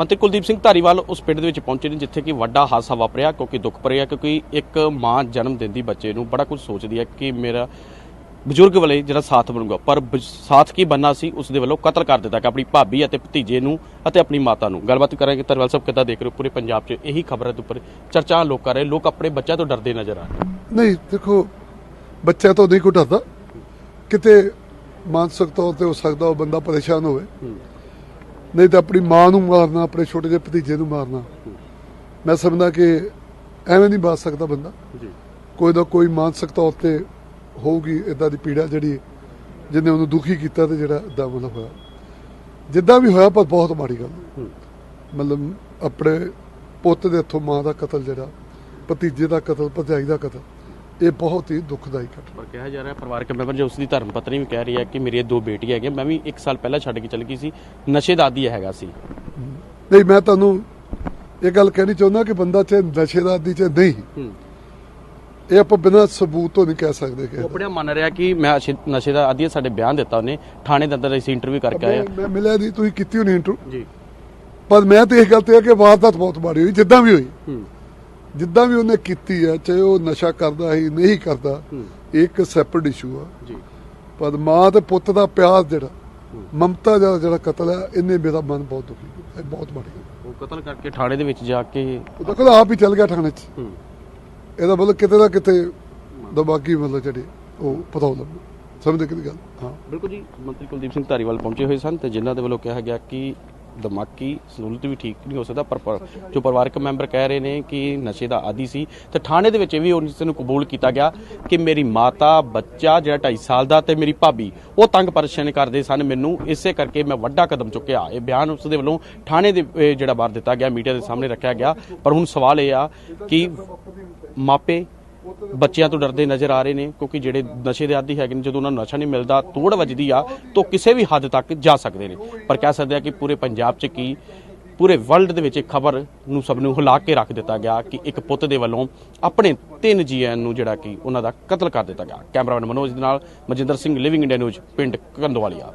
ਮੰਤਰੀ ਕੁਲਦੀਪ ਸਿੰਘ ਧਾਰੀਵਾਲ ਉਸ ਪਿੰਡ ਦੇ ਵਿੱਚ ਪਹੁੰਚੇ ਨੇ ਜਿੱਥੇ ਕਿ ਵੱਡਾ ਹਾਦਸਾ ਵਾਪਰਿਆ ਕਿਉਂਕਿ ਦੁੱਖ ਭਰਿਆ ਕਿਉਂਕਿ ਇੱਕ ਮਾਂ ਜਨਮ ਦਿੰਦੀ ਬੱਚੇ ਨੂੰ। ਬੜਾ ਕੁਝ ਸੋਚਦੀ ਹੈ ਕਿ ਮੇਰਾ ਬਜ਼ੁਰਗ ਵਾਲੇ ਜਿਹੜਾ ਸਾਥ ਬਣੂਗਾ। ਪਰ ਸਾਥ ਕੀ ਬੰਨਾ ਸੀ ਉਸ ਦੇ ਵੱਲੋਂ ਕਤਲ ਕਰ ਦਿੱਤਾ ਕਿ ਆਪਣੀ ਭਾਬੀ ਅਤੇ ਭਤੀਜੇ ਨੂੰ ਅਤੇ ਆਪਣੀ ਮਾਤਾ ਨੂੰ। ਗੱਲਬਾਤ ਕਰਾਂਗੇ ਧਾਰੀਵਾਲ ਸਾਹਿਬ ਕਿੱਦਾਂ ਦੇਖ ਰਹੇ ਹੋ? ਪੂਰੇ ਪੰਜਾਬ 'ਚ ਇਹੀ ਖਬਰਾਂ ਦੇ ਉੱਪਰ ਚਰਚਾ ਲੋਕ ਕਰ ਰਹੇ ਲੋਕ ਆਪਣੇ ਬੱਚਿਆਂ ਤੋਂ ਡਰਦੇ ਨਜ਼ਰ ਆ ਰਹੇ ਨਹੀਂ ਦੇਖੋ ਬੱਚਾ ਤਾਂ ਨਹੀਂ ਕੋਈ ਡਰਦਾ। ਕਿਤੇ ਮਾਨਸਿਕ ਤੌਰ ਤੇ ਹੋ ਸਕਦਾ ਉਹ ਬੰਦਾ ਪਰੇਸ਼ਾਨ ਹੋਵੇ। ਨਹੀਂ ਤਾਂ ਆਪਣੀ ਮਾਂ ਨੂੰ ਮਾਰਨਾ ਆਪਣੇ ਛੋਟੇ ਜਿਹੇ ਭਤੀਜੇ ਨੂੰ ਮਾਰਨਾ। ਮੈਂ ਸਮਝਦਾ ਕਿ ਐਵੇਂ ਨਹੀਂ ਬਾਤ ਸਕਦਾ ਬੰਦਾ। ਜੀ। ਕੋਈ ਨਾ ਕੋਈ ਮਾਨਸਿਕ ਤੌਰ ਤੇ ਹੋਊਗੀ ਇਦਾਂ ਦੀ ਪੀੜਾ ਜਿਹੜੀ ਜਿਹਨੇ ਉਹਨੂੰ ਦੁਖੀ ਕੀਤਾ ਤੇ ਜਿਹੜਾ ਏਦਾਂ ਮਤਲਬ ਹੋਇਆ। ਜਿੱਦਾਂ ਵੀ ਹੋਇਆ ਪਰ ਬਹੁਤ ਮਾੜੀ ਗੱਲ। ਮਤਲਬ ਆਪਣੇ ਪੁੱਤ ਦੇ ਹੱਥੋਂ ਮਾਂ ਦਾ ਕਤਲ ਜਿਹੜਾ ਭਤੀਜੇ ਦਾ ਕਤਲ ਭਰਜਾਈ ਦਾ ਕਤਲ। ਇਹ ਬਹੁਤ ਹੀ ਦੁਖਦਾਈ ਘਟਨਾ। ਪਰ ਕਿਹਾ ਜਾ ਰਿਹਾ ਪਰਿਵਾਰਕ ਮੈਂਬਰ ਜੋ ਉਸ ਦੀ ਧਰਮ ਪਤਨੀ ਵੀ ਕਹਿ ਰਹੀ ਹੈ ਕਿ ਮੇਰੀਆਂ ਦੋ ਬੇਟੀਆਂ ਹੈਗੀਆਂ ਮੈਂ ਵੀ 1 ਸਾਲ ਪਹਿਲਾਂ ਛੱਡ ਕੇ ਚਲ ਗਈ ਸੀ ਨਸ਼ੇ ਦਾ ਆਦੀ ਹੈਗਾ ਸੀ। ਨਹੀਂ ਮੈਂ ਤੁਹਾਨੂੰ ਇਹ ਗੱਲ ਕਹਿਣੀ ਚਾਹੁੰਦਾ ਕਿ ਬੰਦਾ ਚਾਹੇ ਨਸ਼ੇ ਦਾ ਆਦੀ ਚਾਹੇ ਨਹੀਂ ਇਹ ਆਪਾਂ ਬਿਨਾਂ ਸਬੂਤ ਤੋਂ ਨਹੀਂ ਕਹਿ ਸਕਦੇ ਕਿ ਉਹ ਆਪਣੇ ਆਪ ਮੰਨ ਰਿਹਾ ਕਿ ਮੈਂ ਨਸ਼ੇ ਦਾ ਆਦੀ ਸਾਡੇ ਬਿਆਨ ਦਿੱਤਾ ਉਹਨੇ ਥਾਣੇ ਦੇ ਅੰਦਰ ਅਸੀਂ ਇੰਟਰਵਿਊ ਕਰਕੇ ਆਏ ਮੈਂ- ਮਿਲਿਆ ਨਹੀਂ ਤੁਸੀਂ ਕੀਤੀ ਹੋਣੀ ਇੰਟਰਵਿਊ ਜੀ। ਪਰ ਮੈਂ ਤੇ ਇਹ ਗੱਲ ਤੇ ਆ ਕਿ ਵਾਰਦਾਤ ਬਹੁਤ ਮਾੜੀ ਹੋਈ ਜਿੱਦਾਂ ਵੀ ਹੋਈ। ਹੂੰ। ਜਿੱਦਾਂ ਵੀ ਉਹਨੇ ਕੀਤੀ ਹੈ ਚਾਹੇ ਉਹ ਨਸ਼ਾ ਕਰਦਾ ਸੀ ਨਹੀਂ ਕਰਦਾ ਹੂੰ। ਇੱਕ ਸੈਪਰੇਟ ਇਸ਼ੂ ਆ। ਜੀ। ਪਰ ਮਾਂ ਤੇ ਪੁੱਤ ਦਾ ਪਿਆਰ ਜਿਹੜਾ ਮਮਤਾ ਦਾ ਜਿਹੜਾ ਕਤਲ ਹੈ ਇਹਨੇ ਮੇਰਾ ਮਨ ਬਹੁਤ ਦੁਖੀ ਕੀਤਾ ਬਹੁਤ ਮਾੜੀ ਉਹ ਕਤਲ ਕਰਕੇ ਥਾਣੇ ਦੇ ਵਿੱਚ ਜਾ ਕੇ ਉਹ ਤਾਂ ਕਹਿੰਦਾ ਆਪ ਹੀ ਚੱਲ ਗਿਆ ਥਾਣੇ 'ਚ। ਹੂੰ। ਇਹਦਾ ਮਤਲਬ ਕਿਤੇ ਨਾ ਕਿਤੇ ਦਿਮਾਗੀ ਮਤਲਬ ਜਿਹੜੇ ਉਹ ਪ੍ਰੋਬਲਮ ਸਮਝਦੇ ਕਿ ਗੱਲ? ਹਾਂ। ਬਿਲਕੁਲ ਜੀ ਮੰਤਰੀ ਕੁਲਦੀਪ ਸਿੰਘ ਧਾਰੀਵਾਲ ਪਹੁੰਚੇ ਹੋਏ ਸਨ ਤੇ ਜਿਨ੍ਹਾਂ ਦੇ ਵੱਲੋਂ ਕਿਹਾ ਗਿਆ ਕਿ ਦਿਮਾਗੀ ਸਹੂਲਤ ਵੀ ਠੀਕ ਨਹੀਂ ਹੋ ਸਕਦਾ, ਪਰ ਜੋ ਪਰਿਵਾਰਕ ਮੈਂਬਰ ਕਹਿ ਰਹੇ ਨੇ ਕਿ ਨਸ਼ੇ ਦਾ ਆਦੀ ਸੀ, ਤੇ ਥਾਣੇ ਦੇ ਵਿੱਚ ਇਹ ਵੀ ਉਸ ਨੂੰ ਕਬੂਲ ਕੀਤਾ ਗਿਆ ਕਿ ਮੇਰੀ ਮਾਤਾ, ਬੱਚਾ ਜਿਹੜਾ 2.5 ਸਾਲ ਦਾ ਤੇ ਮੇਰੀ ਭਾਬੀ, ਉਹ ਤੰਗ ਪਰੇਸ਼ਾਨ ਕਰਦੇ ਸਨ। ਮੈਨੂੰ ਇਸੇ ਕਰਕੇ ਮੈਂ ਵੱਡਾ ਕਦਮ ਚੁੱਕਿਆ। ਇਹ ਬਿਆਨ ਉਸ ਦੇ ਵੱਲੋਂ ਥਾਣੇ ਦੇ ਜਿਹੜਾ ਬਾਹਰ ਦਿੱਤਾ ਗਿਆ, ਮੀਡੀਆ ਦੇ ਸਾਹਮਣੇ ਰੱਖਿਆ ਗਿਆ। ਪਰ ਹੁਣ ਸਵਾਲ ਇਹ ਆ ਕਿ ਮਾਪੇ ਬੱਚਿਆਂ ਤੋਂ ਡਰਦੇ ਨਜ਼ਰ ਆ ਰਹੇ ਨੇ, ਕਿਉਂਕਿ ਜਿਹੜੇ ਨਸ਼ੇ ਦੇ ਆਦੀ ਹੈਗੇ ਨੇ, ਜਦੋਂ ਉਹਨਾਂ ਨੂੰ ਨਸ਼ਾ ਨਹੀਂ ਮਿਲਦਾ, ਤੋੜ ਵੱਜਦੀ ਆ, ਤਾਂ ਕਿਸੇ ਵੀ ਹੱਦ ਤੱਕ ਜਾ ਸਕਦੇ ਨੇ। ਪਰ ਕਹਿ ਸਕਦੇ ਆ ਕਿ ਪੂਰੇ ਪੰਜਾਬ 'ਚ ਕੀ, ਪੂਰੇ ਵਰਲਡ ਦੇ ਵਿੱਚ ਇੱਕ ਖਬਰ ਨੂੰ ਸਭ ਨੂੰ ਹਿਲਾ ਕੇ ਰੱਖ ਦਿੱਤਾ ਗਿਆ ਕਿ ਇੱਕ ਪੁੱਤ ਦੇ ਵੱਲੋਂ ਆਪਣੇ ਤਿੰਨ ਜੀਆਂ ਨੂੰ ਜਿਹੜਾ ਕਿ ਉਹਨਾਂ ਦਾ ਕਤਲ ਕਰ ਦਿੱਤਾ ਗਿਆ। ਕੈਮਰਾਮੈਨ ਮਨੋਜ ਦੇ ਨਾਲ Manjinder Singh living India news ਪਿੰਡ ਕੰਦੋਵਾਲੀਆ।